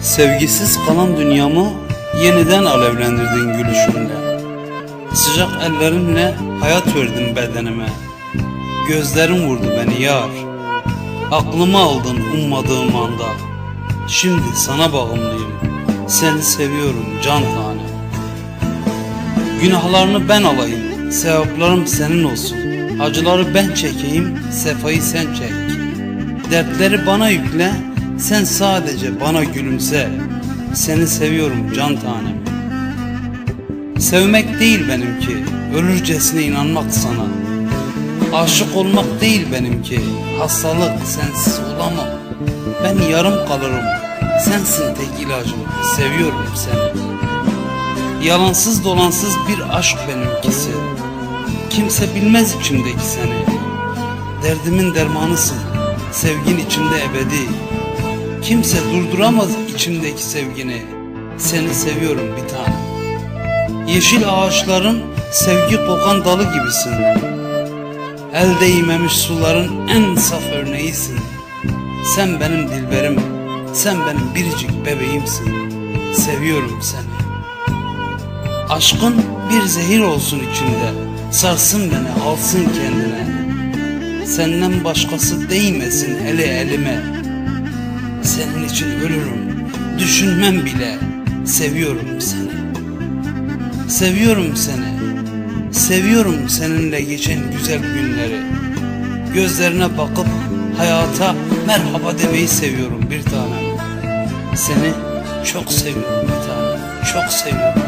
Sevgisiz kalan dünyamı yeniden alevlendirdin gülüşünle. Sıcak ellerinle hayat verdin bedenime. Gözlerin vurdu beni yar. Aklımı aldın ummadığım anda. Şimdi sana bağımlıyım. Seni seviyorum can tanem. Günahlarını ben alayım. Sevaplarım senin olsun. Acıları ben çekeyim. Sefayı sen çek. Dertleri bana yükle. Sen sadece bana gülümse. Seni seviyorum can tanem. Sevmek değil benimki. Ölürcesine inanmak sana. Aşık olmak değil benimki. Hastalık sensiz olamam. Ben yarım kalırım. Sensin tek ilacım. Seviyorum seni. Yalansız dolansız bir aşk benimkisi. Kimse bilmez içimdeki seni. Derdimin dermanısın. Sevgin içimde ebedi. Kimse durduramaz içimdeki sevgini. Seni seviyorum bir tane. Yeşil ağaçların sevgi kokan dalı gibisin. El değmemiş suların en saf örneğisin. Sen benim dilberim, sen benim biricik bebeğimsin. Seviyorum seni. Aşkın bir zehir olsun içinde, sarsın beni, alsın kendine. Senden başkası değmesin hele elime. Senin için ölürüm, düşünmem bile. Seviyorum seni. Seviyorum seni. Seviyorum seninle geçen güzel günleri. Gözlerine bakıp hayata merhaba demeyi seviyorum bir tanem. Seni çok seviyorum bir tanem. Çok seviyorum.